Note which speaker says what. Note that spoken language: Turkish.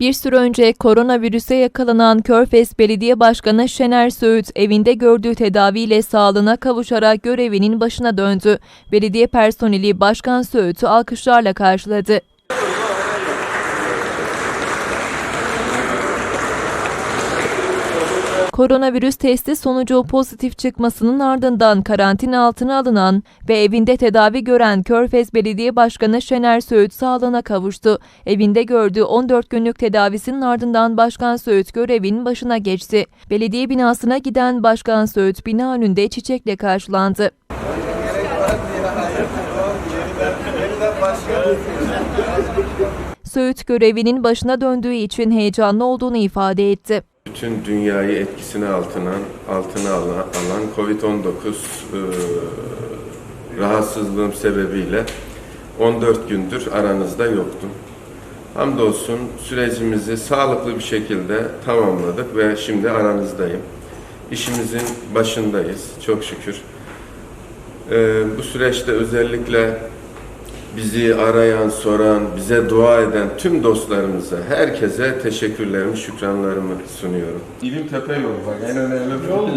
Speaker 1: Bir süre önce koronavirüse yakalanan Körfez Belediye Başkanı Şener Söğüt evinde gördüğü tedaviyle sağlığına kavuşarak görevinin başına döndü. Belediye personeli Başkan Söğüt'ü alkışlarla karşıladı. Koronavirüs testi sonucu pozitif çıkmasının ardından karantina altına alınan ve evinde tedavi gören Körfez Belediye Başkanı Şener Söğüt sağlığına kavuştu. Evinde gördüğü 14 günlük tedavisinin ardından Başkan Söğüt görevin başına geçti. Belediye binasına giden Başkan Söğüt bina önünde çiçekle karşılandı. Söğüt görevinin başına döndüğü için heyecanlı olduğunu ifade etti.
Speaker 2: Bütün dünyayı etkisine altına, altına alan, alan Covid-19 e, rahatsızlığım sebebiyle 14 gündür aranızda yoktum. Hamdolsun sürecimizi sağlıklı bir şekilde tamamladık ve şimdi aranızdayım. İşimizin başındayız çok şükür. E, bu süreçte özellikle bizi arayan, soran, bize dua eden tüm dostlarımıza, herkese teşekkürlerimi, şükranlarımı sunuyorum. İlim tepe yolu bak en önemli bu.